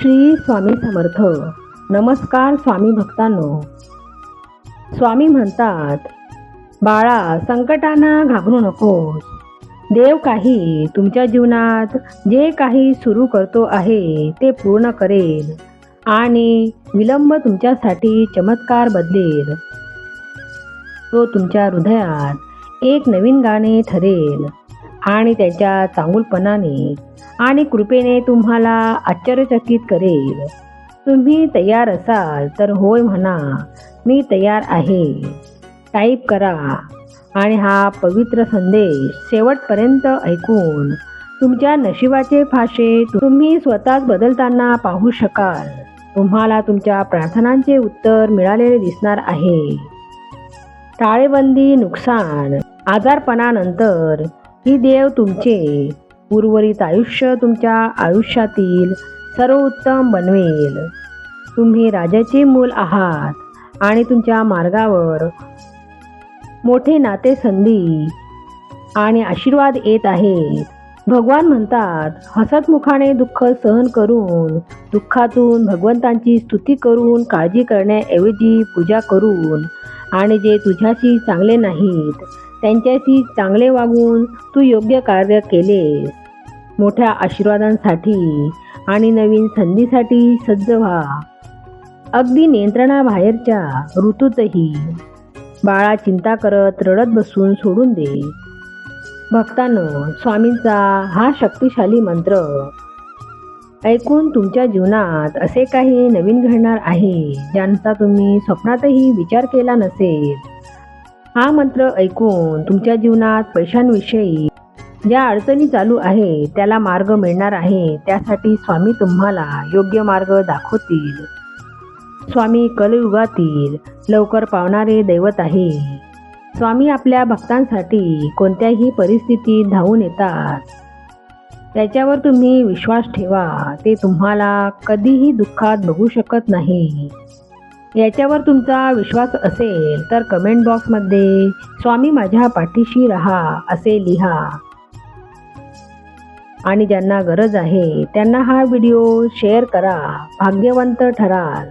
श्री स्वामी समर्थ. नमस्कार स्वामी भक्तांनो. स्वामी म्हणतात बाळा संकटांना घाबरू नकोस. देव काही तुमच्या जीवनात जे काही सुरू करतो आहे ते पूर्ण करेल आणि विलंब तुमच्यासाठी चमत्कार बदलेल. तो तुमच्या हृदयात एक नवीन गाणे ठरेल आणि त्याच्या चांगुलपणाने आणि कृपेने तुम्हाला आश्चर्यचकित करेल. तुम्ही तयार असाल तर होय म्हणा मी तयार आहे. टाईप करा आणि हा पवित्र संदेश शेवटपर्यंत ऐकून तुमच्या नशिबाचे फाशे तुम्ही स्वतःच बदलताना पाहू शकाल. तुम्हाला तुमच्या प्रार्थनांचे उत्तर मिळालेले दिसणार आहे. टाळेबंदी नुकसान आजारपणानंतर ही देव तुमचे उर्वरित आयुष्य तुमच्या आयुष्यातील सर्वोत्तम बनवेल. तुम्ही राजाचे मूल आहात आणि तुमच्या मार्गावर मोठे नाते संधी आणि आशीर्वाद येत आहेत. भगवान म्हणतात हसतमुखाने दुःख सहन करून दुःखातून भगवंतांची स्तुती करून काळजी करण्याऐवजी पूजा करून आणि जे तुझ्याशी चांगले नाहीत त्यांच्याशी चांगले वागून तू योग्य कार्य केलेस. मोठ्या आशीर्वादांसाठी आणि नवीन संधीसाठी सज्ज व्हा. अगदी नियंत्रणाबाहेरच्या ऋतूतही बाळा चिंता करत रडत बसून सोडून दे. भक्तानं स्वामींचा हा शक्तिशाली मंत्र ऐकून तुमच्या जीवनात असे काही नवीन घडणार आहे ज्यांचा तुम्ही स्वप्नातही विचार केला नसेल हा मंत्र ऐकून तुमच्या जीवनात पैशांविषयी ज्या अडचणी चालू आहे त्याला मार्ग मिळणार आहे त्यासाठी स्वामी तुम्हाला योग्य मार्ग दाखवतील. स्वामी कलयुगातील लवकर पावणारे दैवत आहे स्वामी आपल्या भक्तांसाठी कोणत्याही परिस्थितीत धावून येतात. त्याच्यावर तुम्ही विश्वास ठेवा ते तुम्हाला कधीही दुःखात बघू शकत नाही. याच्यावर तुमचा विश्वास असेल तर कमेंट बॉक्समध्ये स्वामी माझ्या पाठीशी रहा असे लिहा. आणि ज्यांना गरज आहे त्यांना हा व्हिडिओ शेअर करा. भाग्यवंत ठराल.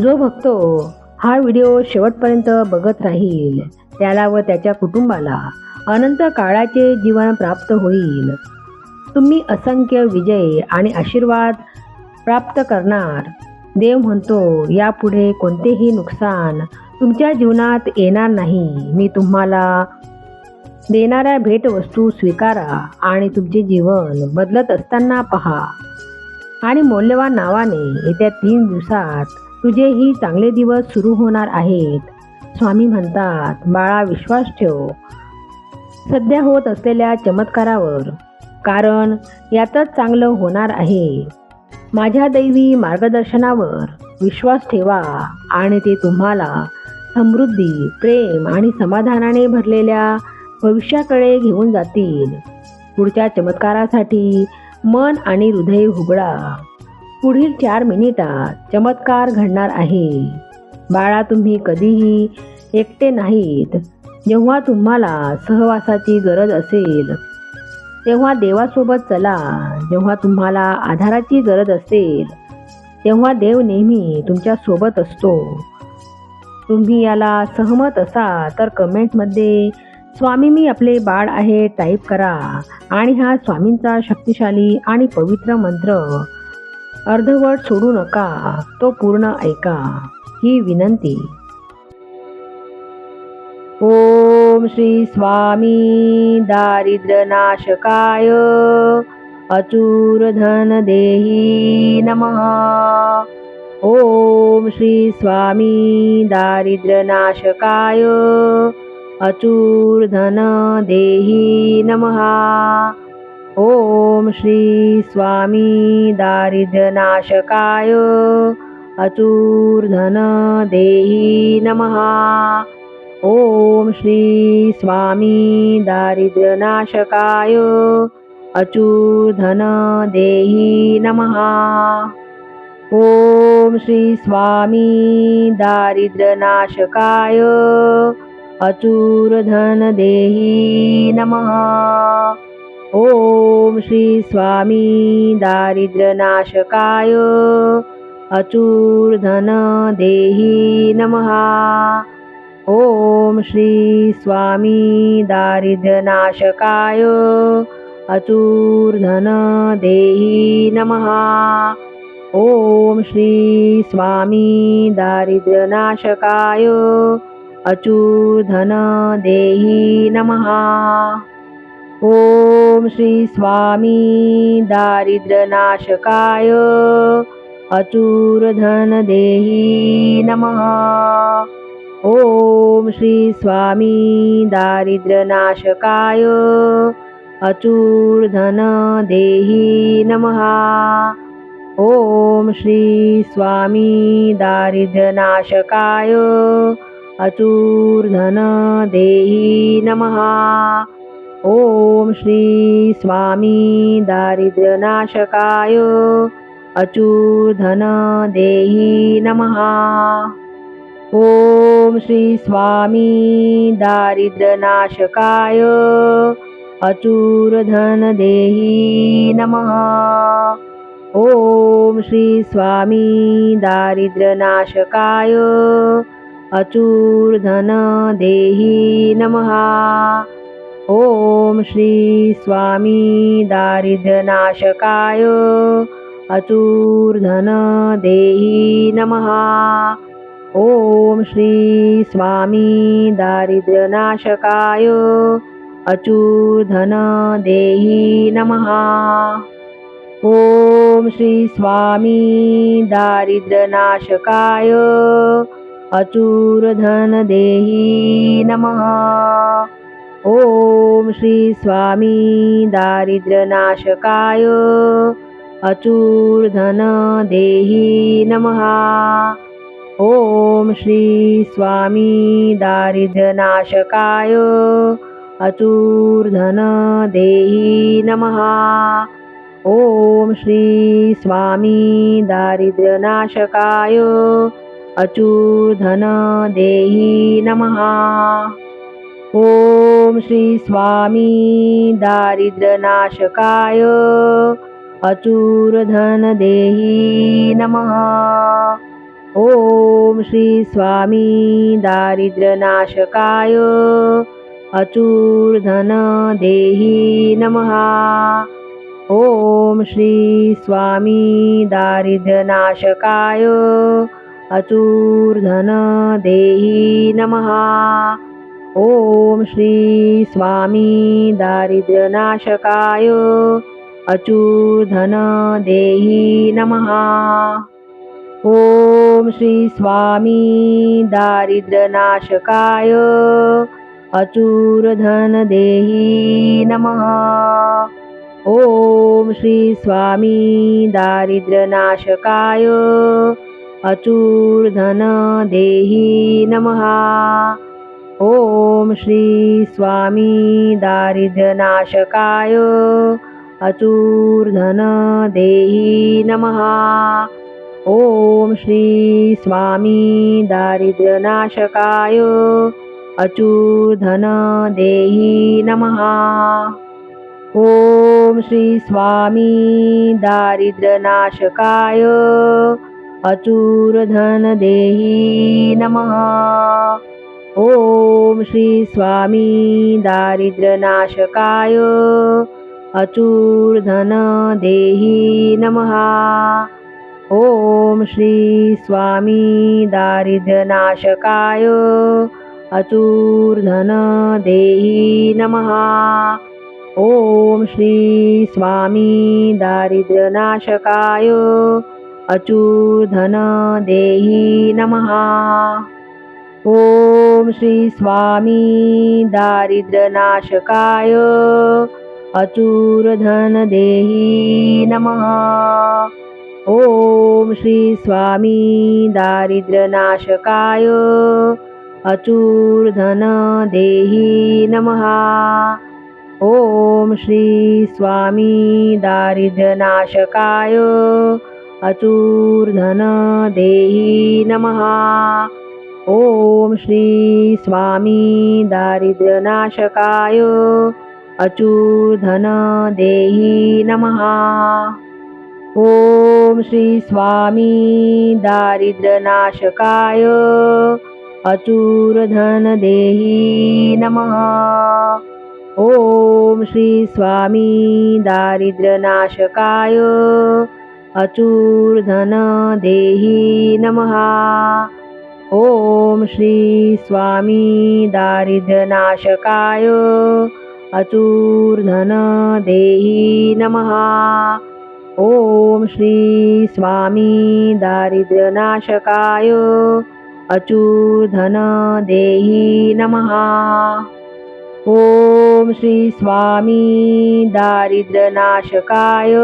जो भक्तो हा व्हिडिओ शेवटपर्यंत बघत राहील त्याला व त्याच्या कुटुंबाला अनंत काळाचे जीवन प्राप्त होईल. तुम्ही असंख्य विजय आणि आशीर्वाद प्राप्त करणार. देव म्हणतो यापुढे कोणतेही नुकसान तुमच्या जीवनात येणार नाही. मी तुम्हाला देणाऱ्या भेटवस्तू स्वीकारा आणि तुमचे जीवन बदलत असताना पहा. आणि मौल्यवान नावाने येत्या तीन दिवसात तुझेही चांगले दिवस सुरू होणार आहेत. स्वामी म्हणतात बाळा विश्वास ठेव. सध्या होत असलेल्या चमत्कारावर कारण यातच चांगलं होणार आहे. माझ्या दैवी मार्गदर्शनावर विश्वास ठेवा आणि ते तुम्हाला समृद्धी प्रेम आणि समाधानाने भरलेल्या भविष्याकडे घेऊन जातील. पुढच्या चमत्कारासाठी मन आणि हृदय उघडा पुढील चार मिनिटात चमत्कार घडणार आहे. बाळा तुम्ही कधीही एकटे नाहीत. जेव्हा तुम्हाला सहवासाची गरज असेल तेव्हा देवासोबत चला. जेव्हा तुम्हाला आधाराची गरज असेल तेव्हा देव नेहमी तुमच्यासोबत असतो. तुम्ही याला सहमत असाल तर कमेंटमध्ये स्वामी मी आपले बाळ आहे टाईप करा. आणि हा स्वामींचा शक्तिशाली आणि पवित्र मंत्र. अर्धवट सोडू नका तो पूर्ण ऐका. ही विनंती. ओम श्री स्वामी दारिद्र्यनाशकाय अचूरधन देही नमः। ओम श्री स्वामी दारिद्र्यनाशकाय अचूरधन देही नमः। ओम श्री स्वामी दारिद्र्यनाशकाय अचूरधन देही नमः। ओम श्री स्वामी दारिद्र्यनाशकाय अचूधन देही नमः। ओम श्री स्वामी दारिद्र्यनाशकाय अचूर्धन देही नमः। ओम श्री स्वामी दारिद्र्यनाशकाय अचूर्धन देही नमहा ओम श्री स्वामी दारिद्र्यनाशकाय अचूर्धन देही नमहा ओम श्री स्वामी दारिद्र्यनाशकाय अचूर्धन देही नमहा ओम श्री स्वामी दारिद्र्यनाशकाय अचूर्धन देही नमः। ओम श्री स्वामी दारिद्र्यनाशकाय अचूर्धन देही नमः। ओम श्री स्वामी दारिद्र्यनाशकाय अचूर्धन देही नमः। ओम श्री स्वामी दारिद्र्यनाशकाय अचूर्धन देही नमहा ओम श्री स्वामी दारिद्र्यनाशकाय अचूर देही नमः। ओम श्री स्वामी दारिद्र्यनाशकाय अचूर नमः देही नमहा ओम श्री स्वामी दारिद्र्यनाशकाय अचूर देही ओम श्री स्वामी दारिद्र्यनाशकाय अचूधन देही नमहा ओम श्री स्वामी दारिद्र्यनाशकाय अचूर्धन देही नमः। ओम श्री स्वामी दारिद्र्यनाशकाय अचूर्धन देही नमहा ओम श्री स्वामी दारिद्र्यनाशकाय अचूर्धन देही नमहा ओम श्री स्वामी दारिद्र्यनाशकाय अचूर्धन देही नमहा ओम श्री स्वामी दारिद्र्यनाशकाय अचूर्धन देही नमः। ओम श्री स्वामी दारिद्र्यनाशकाय अचूर्धन देही नमः। ओम श्री स्वामी दारिद्र्यनाशकाय अचूर्धन देही नमः। ओम श्री स्वामी दारिद्र्यनाशकाय अचूर्धन देही नमः। ओम श्री स्वामी दारिद्र्यनाशकाय अचूरधन देही नमः। ओम श्री स्वामी दारिद्र्यनाशकाय अचूरधन देही नमः। ओम श्री स्वामी दारिद्र्यनाशकाय अचूरधन देही नमः। ओम श्री स्वामी दारिद्र्यनाशकाय अचूधन देही नमः। ओम श्री स्वामी दारिद्र्यनाशकाय अचूर्धन देही नमः। ओम श्री स्वामी दारिद्र्यनाशकाय अचूर्धन देही नमः। ओम श्री स्वामी दारिद्र्यनाशकाय अचूर्धन देही नमः। ओम श्री स्वामी दारिद्र्यनाशकाय अचूर्धन देही नमः। ओम श्री स्वामी दारिद्र्यनाशकाय अचूर्धन देही नमः। ओम श्री स्वामी दारिद्र्यनाशकाय अचूर्धन देही नमः। ओम श्री स्वामी दारिद्र्यनाशकाय अचूर्धन देही नमः। ओम श्री स्वामी दारिद्र्यनाशकाय अचूर्धन देही नमः। ॐ श्री स्वामी दारिद्र्यनाशकाय अचूरधन देही नमः। ॐ श्री स्वामी दारिद्र्यनाशकाय अचूर्धन देही नमः। ॐ श्री स्वामी दारिद्र्यनाशकाय अचूर्धन देही नमः। ॐ श्री स्वामी दारिद्र्यनाशकाय अचूर्धन देही नमः। ॐ श्री स्वामी दारिद्र्यनाशकाय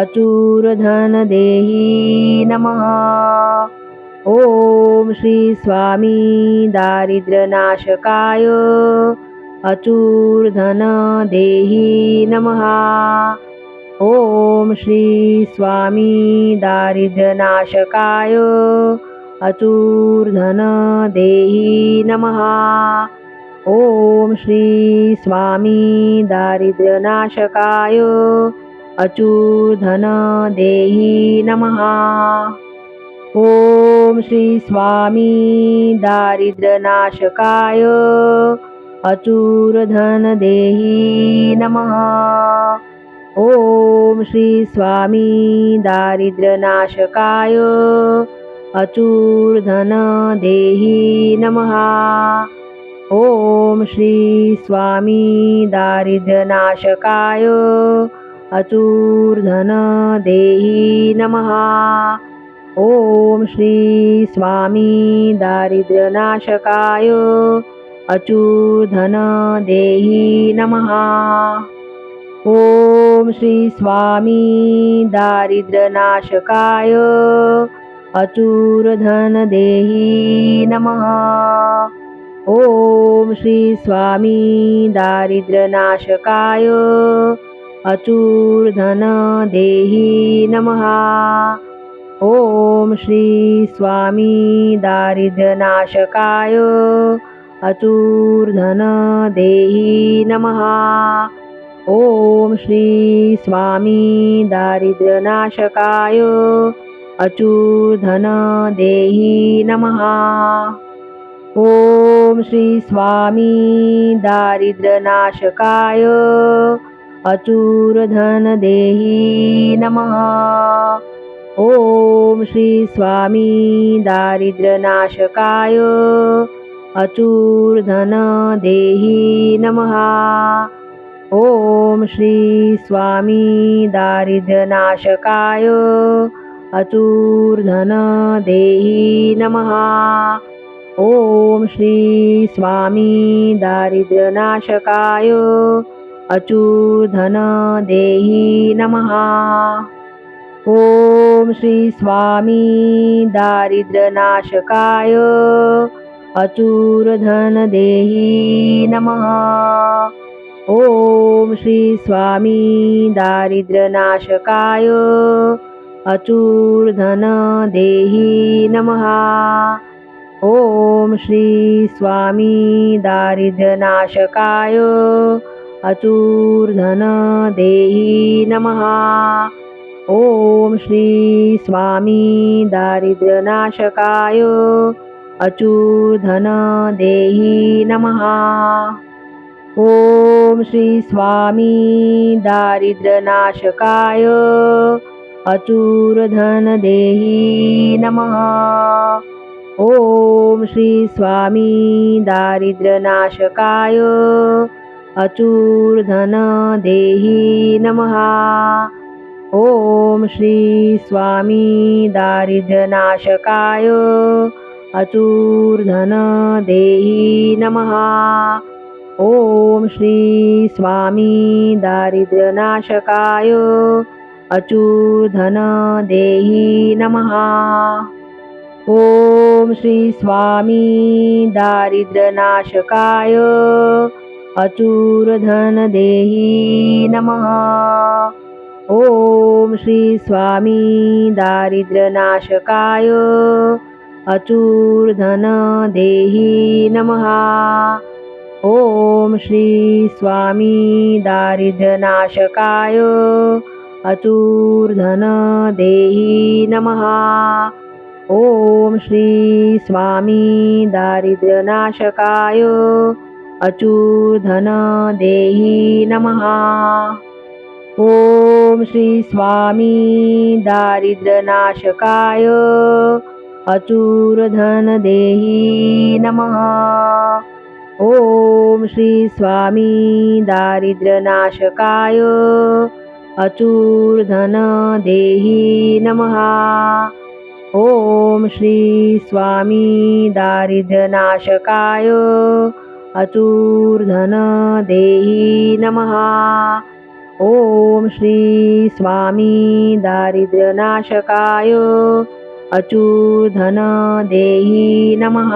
अचूर्धन देही नमः। ॐ श्री स्वामी दारिद्र्यनाशकाय अचूर्धन देही नमः। ॐ श्री स्वामी दारिद्र्यनाशकाय अचूर्धन देही नमः। ॐ श्री स्वामी दारिद्र्यनाशकाय अचूर्धन देही नमः। ॐ श्री स्वामी दारिद्र्यनाशकाय अचूर्धन देही नमः। ॐ श्री स्वामी दारिद्र्यनाशकाय अचूर्धन देही नमः। ॐ श्री स्वामी दारिद्र्यनाशकाय अचूर्धन देही नमः। ॐ श्री स्वामी दारिद्र्यनाशकाय अचूर्धन देही नमः। ॐ श्री स्वामी दारिद्र्यनाशकाय अचूरधन देही नमः। ॐ श्री स्वामी दारिद्र्यनाशकाय अचूर्धन देही नमः। ॐ श्री स्वामी दारिद्र्यनाशकाय अचूर्धन देही नमः। ॐ श्री स्वामी दारिद्र्यनाशकाय अचूर्धन देही नमः। ॐ श्री स्वामी दारिद्र्यनाशकाय अचूर्धन देही नमः। ॐ श्री स्वामी दारिद्र्यनाशकाय अचूर्धन देही नमः। ॐ श्री स्वामी दारिद्र्यनाशकाय अचूर्धन देही नमः। ॐ श्री स्वामी दारिद्र्यनाशकाय अचूर्धन देही नमः। ॐ श्री स्वामी दारिद्र्यनाशकाय अचूर्धन देही नमः। ॐ श्री स्वामी दारिद्र्यनाशकाय अचूर्धन देही नमः। ॐ श्री स्वामी दारिद्र्यनाशकाय अचूर्धन देही नमः। ॐ श्री स्वामी दारिद्र्यनाशकाय अचूर्धन देही नमः। ॐ श्री स्वामी दारिद्र्यनाशकाय अचूर्धन देही नमः। ॐ श्री स्वामी दारिद्र्यनाशकाय अचूर्धन देही नमः। ॐ श्री स्वामी दारिद्र्यनाशकाय अचूर्धन देही नमः। ॐ श्री स्वामी दारिद्र्यनाशकाय अचूर्धन देही नमः। ॐ श्री स्वामी दारिद्र्यनाशकाय अचूर्धन देही नमः। ॐ श्री स्वामी दारिद्र्यनाशकाय अचूर्धन देही नमः। ओम श्री स्वामी दारिद्र्यनाशकाय अचूर्धन देही नमहा ओम श्री स्वामी दारिद्र्यनाशकाय अचूर्धन देही नमहा ओम श्री स्वामी दारिद्र्यनाशकाय अचूर्धन देही नमः। ओम श्री स्वामी दारिद्र्यनाशकाय अचूर्धन देही नमः। ओम श्री स्वामी दारिद्र्यनाशकाय अचूर्धन देही नमः। ओम श्री स्वामी दारिद्र्यनाशकाय अचूर्धन देही नमः।